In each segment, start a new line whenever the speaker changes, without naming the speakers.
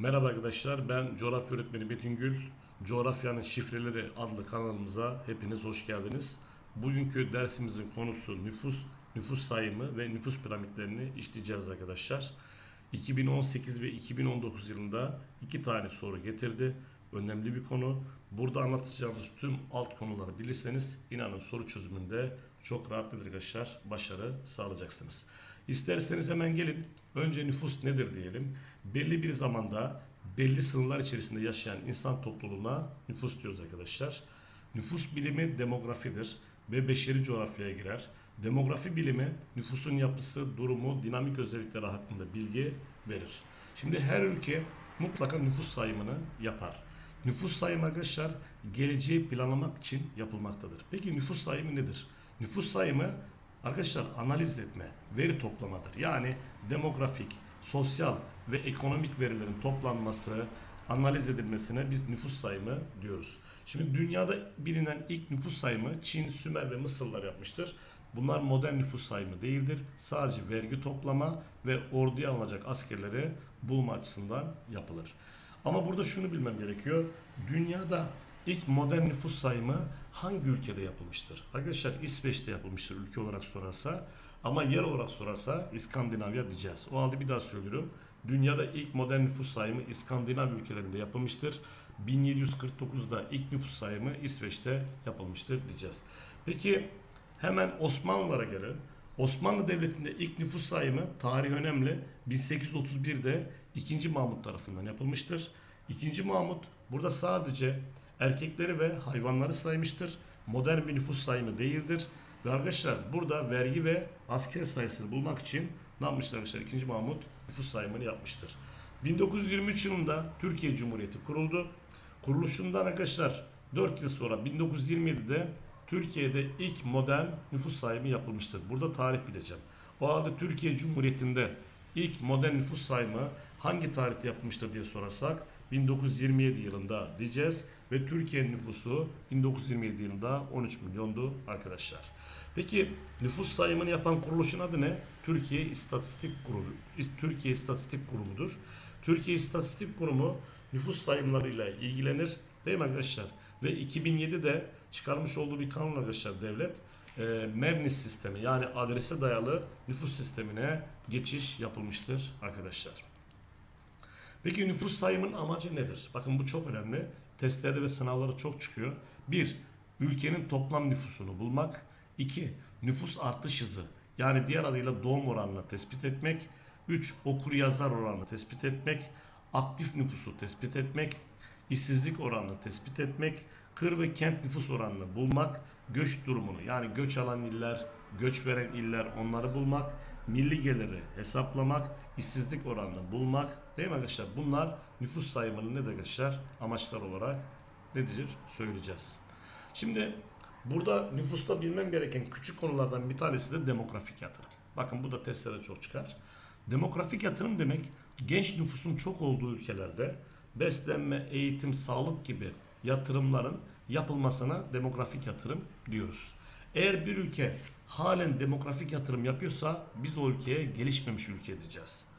Merhaba arkadaşlar, ben coğrafya öğretmeni Metin Gül. Coğrafyanın Şifreleri adlı kanalımıza hepiniz hoş geldiniz. Bugünkü dersimizin konusu nüfus, nüfus sayımı ve nüfus piramitlerini işleyeceğiz arkadaşlar. 2018 ve 2019 yılında iki tane soru getirdi. Önemli bir konu. Burada anlatacağımız tüm alt konuları bilirseniz inanın soru çözümünde çok rahat arkadaşlar başarı sağlayacaksınız. İsterseniz hemen gelin. Önce nüfus nedir diyelim. Belli bir zamanda belli sınırlar içerisinde yaşayan insan topluluğuna nüfus diyoruz arkadaşlar. Nüfus bilimi demografidir ve beşeri coğrafyaya girer. Demografi bilimi nüfusun yapısı, durumu, dinamik özellikleri hakkında bilgi verir. Şimdi her ülke mutlaka nüfus sayımını yapar. Nüfus sayımı arkadaşlar geleceği planlamak için yapılmaktadır. Peki nüfus sayımı nedir? Nüfus sayımı arkadaşlar analiz etme, veri toplamadır. Yani demografik, sosyal ve ekonomik verilerin toplanması, analiz edilmesine biz nüfus sayımı diyoruz. Şimdi dünyada bilinen ilk nüfus sayımı Çin, Sümer ve Mısırlılar yapmıştır. Bunlar modern nüfus sayımı değildir. Sadece vergi toplama ve orduya alınacak askerleri bulma açısından yapılır. Ama burada şunu bilmem gerekiyor. Dünyada ilk modern nüfus sayımı hangi ülkede yapılmıştır? Arkadaşlar İsveç'te yapılmıştır ülke olarak sorarsa. Ama yer olarak sorarsa İskandinavya diyeceğiz. O halde bir daha söylüyorum. Dünyada ilk modern nüfus sayımı İskandinav ülkelerinde yapılmıştır. 1749'da ilk nüfus sayımı İsveç'te yapılmıştır diyeceğiz. Peki hemen Osmanlılara gelelim. Osmanlı Devleti'nde ilk nüfus sayımı tarih önemli. 1831'de 2. Mahmut tarafından yapılmıştır. 2. Mahmut burada sadece erkekleri ve hayvanları saymıştır. Modern bir nüfus sayımı değildir. Ve arkadaşlar burada vergi ve asker sayısını bulmak için ne yapmışlar arkadaşlar? 2. Mahmut nüfus sayımını yapmıştır. 1923 yılında Türkiye Cumhuriyeti kuruldu. Kuruluşundan arkadaşlar 4 yıl sonra 1927'de Türkiye'de ilk modern nüfus sayımı yapılmıştır. Burada tarih bileceğim. O halde Türkiye Cumhuriyeti'nde ilk modern nüfus sayımı hangi tarihte yapılmıştır diye sorarsak 1927 yılında diyeceğiz ve Türkiye'nin nüfusu 1927 yılında 13 milyondu arkadaşlar. Peki nüfus sayımını yapan kuruluşun adı ne? Türkiye İstatistik Kurumu. Türkiye İstatistik Kurumu'dur. Türkiye İstatistik Kurumu nüfus sayımlarıyla ilgilenir. Değil mi arkadaşlar? Ve 2007'de çıkarmış olduğu bir kanun arkadaşlar devlet e, MERNIS sistemi yani adrese dayalı nüfus sistemine geçiş yapılmıştır arkadaşlar. Peki nüfus sayımın amacı nedir? Bakın bu çok önemli. Testlerde ve sınavları çok çıkıyor. 1. Ülkenin toplam nüfusunu bulmak. 2. Nüfus artış hızı yani diğer adıyla doğum oranını tespit etmek. 3. Okur yazar oranını tespit etmek. Aktif nüfusu tespit etmek. işsizlik oranını tespit etmek. Kır ve kent nüfus oranını bulmak. Göç durumunu yani göç alan iller, göç veren iller onları bulmak. Milli geliri hesaplamak. işsizlik oranını bulmak. Değil mi arkadaşlar? Bunlar nüfus sayımının ne arkadaşlar amaçlar olarak nedir söyleyeceğiz. Şimdi Burada nüfusta bilmem gereken küçük konulardan bir tanesi de demografik yatırım. Bakın bu da testlere çok çıkar. Demografik yatırım demek genç nüfusun çok olduğu ülkelerde beslenme, eğitim, sağlık gibi yatırımların yapılmasına demografik yatırım diyoruz. Eğer bir ülke halen demografik yatırım yapıyorsa biz o ülkeye gelişmemiş ülke diyeceğiz.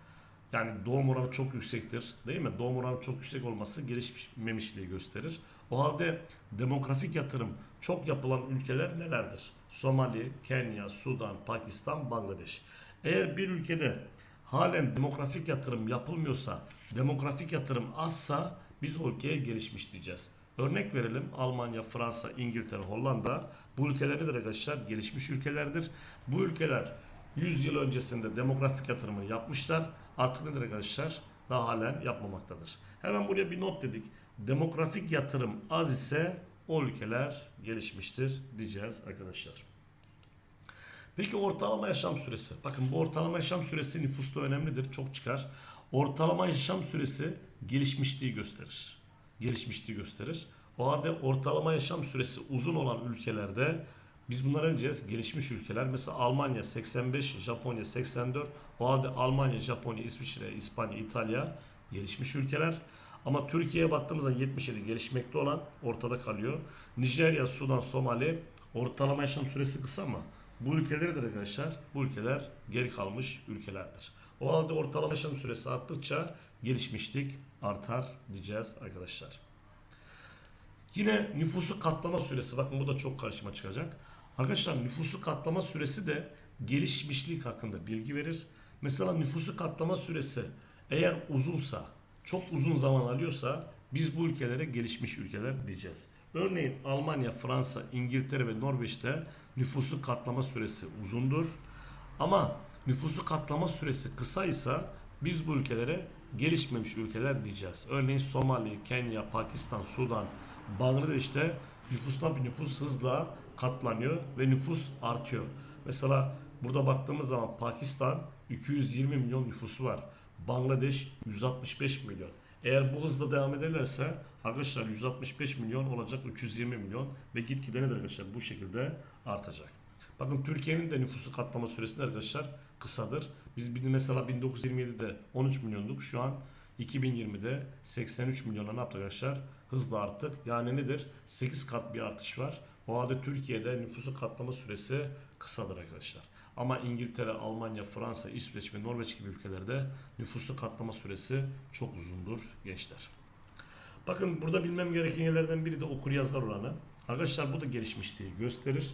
Yani doğum oranı çok yüksektir değil mi? Doğum oranı çok yüksek olması gelişmemişliği gösterir. O halde demografik yatırım çok yapılan ülkeler nelerdir? Somali, Kenya, Sudan, Pakistan, Bangladeş. Eğer bir ülkede halen demografik yatırım yapılmıyorsa, demografik yatırım azsa biz o ülkeye gelişmiş diyeceğiz. Örnek verelim Almanya, Fransa, İngiltere, Hollanda bu ülkeler nedir arkadaşlar? Gelişmiş ülkelerdir. Bu ülkeler 100 yıl öncesinde demografik yatırımı yapmışlar. Artık nedir arkadaşlar? Daha halen yapmamaktadır. Hemen buraya bir not dedik. Demografik yatırım az ise o ülkeler gelişmiştir diyeceğiz arkadaşlar. Peki ortalama yaşam süresi. Bakın bu ortalama yaşam süresi nüfusta önemlidir. Çok çıkar. Ortalama yaşam süresi gelişmişliği gösterir. Gelişmişliği gösterir. O halde ortalama yaşam süresi uzun olan ülkelerde biz bunları öneceğiz. Gelişmiş ülkeler mesela Almanya 85, Japonya 84. O halde Almanya, Japonya, İsviçre, İspanya, İtalya gelişmiş ülkeler. Ama Türkiye'ye baktığımızda 77 gelişmekte olan ortada kalıyor. Nijerya, Sudan, Somali ortalama yaşam süresi kısa ama bu ülkelerdir arkadaşlar. Bu ülkeler geri kalmış ülkelerdir. O halde ortalama yaşam süresi arttıkça gelişmişlik artar diyeceğiz arkadaşlar. Yine nüfusu katlama süresi bakın bu da çok karşıma çıkacak. Arkadaşlar nüfusu katlama süresi de gelişmişlik hakkında bilgi verir. Mesela nüfusu katlama süresi eğer uzunsa, çok uzun zaman alıyorsa biz bu ülkelere gelişmiş ülkeler diyeceğiz. Örneğin Almanya, Fransa, İngiltere ve Norveç'te nüfusu katlama süresi uzundur. Ama nüfusu katlama süresi kısaysa biz bu ülkelere gelişmemiş ülkeler diyeceğiz. Örneğin Somali, Kenya, Pakistan, Sudan, Bangladeş'te nüfustan bir nüfus hızla katlanıyor ve nüfus artıyor. Mesela burada baktığımız zaman Pakistan 220 milyon nüfusu var. Bangladeş 165 milyon. Eğer bu hızla devam ederlerse arkadaşlar 165 milyon olacak 320 milyon ve gitgide nedir arkadaşlar bu şekilde artacak. Bakın Türkiye'nin de nüfusu katlama süresi arkadaşlar kısadır. Biz mesela 1927'de 13 milyonduk. Şu an 2020'de 83 milyona ne yaptık arkadaşlar? Hızla arttık. Yani nedir? 8 kat bir artış var. O halde Türkiye'de nüfusu katlama süresi kısadır arkadaşlar. Ama İngiltere, Almanya, Fransa, İsveç ve Norveç gibi ülkelerde nüfusu katlama süresi çok uzundur gençler. Bakın burada bilmem gereken yerlerden biri de okur yazar oranı. Arkadaşlar bu da gelişmişliği gösterir.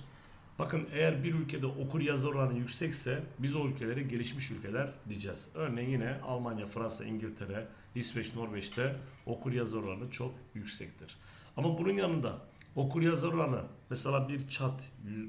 Bakın eğer bir ülkede okur yazar oranı yüksekse biz o ülkelere gelişmiş ülkeler diyeceğiz. Örneğin yine Almanya, Fransa, İngiltere, İsveç, Norveç'te okur yazar oranı çok yüksektir. Ama bunun yanında okur yazar oranı mesela bir Çat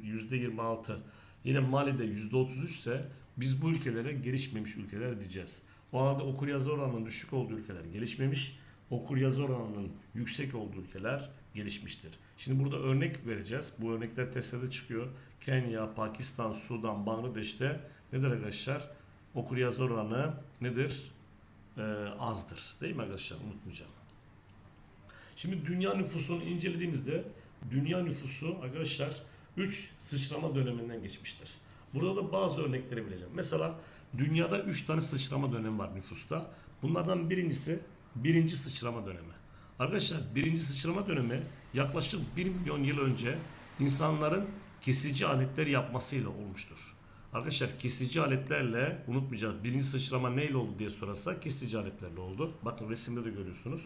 %26 yine Mali'de %33 ise biz bu ülkelere gelişmemiş ülkeler diyeceğiz. O halde okur yazar oranının düşük olduğu ülkeler gelişmemiş, okur yazar oranının yüksek olduğu ülkeler gelişmiştir. Şimdi burada örnek vereceğiz. Bu örnekler testlerde çıkıyor. Kenya, Pakistan, Sudan, Bangladeş'te nedir arkadaşlar? Okur yazar oranı nedir? Ee, azdır. Değil mi arkadaşlar? Unutmayacağım. Şimdi dünya nüfusunu incelediğimizde dünya nüfusu arkadaşlar 3 sıçrama döneminden geçmiştir. Burada da bazı örnekleri bileceğim. Mesela dünyada 3 tane sıçrama dönemi var nüfusta. Bunlardan birincisi birinci sıçrama dönemi. Arkadaşlar birinci sıçrama dönemi yaklaşık 1 milyon yıl önce insanların kesici aletler yapmasıyla olmuştur. Arkadaşlar kesici aletlerle unutmayacağız. Birinci sıçrama neyle oldu diye sorarsak kesici aletlerle oldu. Bakın resimde de görüyorsunuz.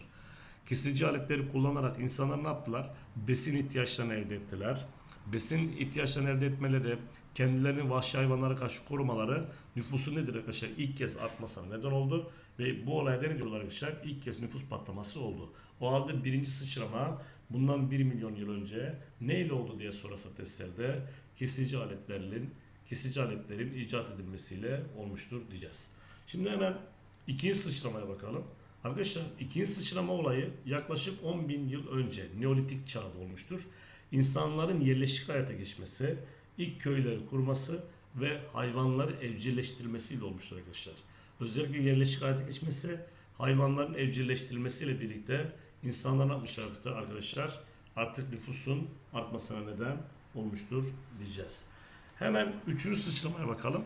Kesici aletleri kullanarak insanlar ne yaptılar? Besin ihtiyaçlarını elde ettiler. Besin ihtiyaçlarını elde etmeleri, kendilerini vahşi hayvanlara karşı korumaları nüfusu nedir arkadaşlar? İlk kez artmasına neden oldu. Ve bu olayda ne diyorlar arkadaşlar? İlk kez nüfus patlaması oldu. O halde birinci sıçrama bundan 1 milyon yıl önce neyle oldu diye sorarsa testlerde kesici aletlerin kesici aletlerin icat edilmesiyle olmuştur diyeceğiz. Şimdi hemen ikinci sıçramaya bakalım. Arkadaşlar ikinci sıçrama olayı yaklaşık 10 bin yıl önce Neolitik çağda olmuştur. İnsanların yerleşik hayata geçmesi, ilk köyleri kurması ve hayvanları evcilleştirmesiyle olmuştur arkadaşlar. Özellikle yerleşik hayata geçmesi, hayvanların evcilleştirilmesiyle birlikte insanlar ne arkadaşlar? Artık nüfusun artmasına neden olmuştur diyeceğiz. Hemen üçüncü sıçramaya bakalım.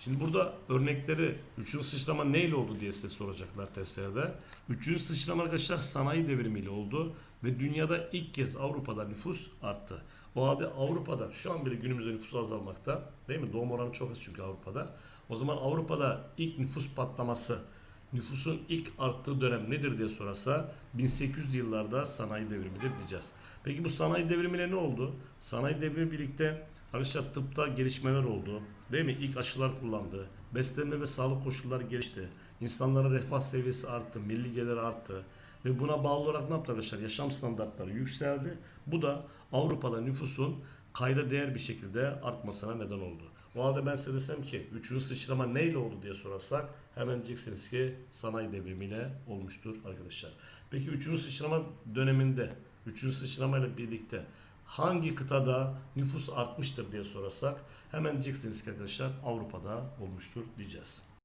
Şimdi burada örnekleri üçüncü sıçrama neyle oldu diye size soracaklar testlerde. Üçüncü sıçrama arkadaşlar sanayi devrimiyle oldu ve dünyada ilk kez Avrupa'da nüfus arttı. O halde Avrupa'da şu an bile günümüzde nüfus azalmakta değil mi? Doğum oranı çok az çünkü Avrupa'da. O zaman Avrupa'da ilk nüfus patlaması, nüfusun ilk arttığı dönem nedir diye sorarsa 1800 yıllarda sanayi devrimidir diyeceğiz. Peki bu sanayi devrimiyle ne oldu? Sanayi devrimi birlikte Arkadaşlar tıpta gelişmeler oldu. Değil mi? İlk aşılar kullandı. Beslenme ve sağlık koşulları gelişti. İnsanların refah seviyesi arttı. Milli gelir arttı. Ve buna bağlı olarak ne yaptı arkadaşlar? Yaşam standartları yükseldi. Bu da Avrupa'da nüfusun kayda değer bir şekilde artmasına neden oldu. O halde ben size desem ki 3. sıçrama neyle oldu diye sorarsak hemen diyeceksiniz ki sanayi devrimiyle olmuştur arkadaşlar. Peki 3. sıçrama döneminde 3. sıçramayla birlikte hangi kıtada nüfus artmıştır diye sorarsak hemen diyeceksiniz ki arkadaşlar Avrupa'da olmuştur diyeceğiz.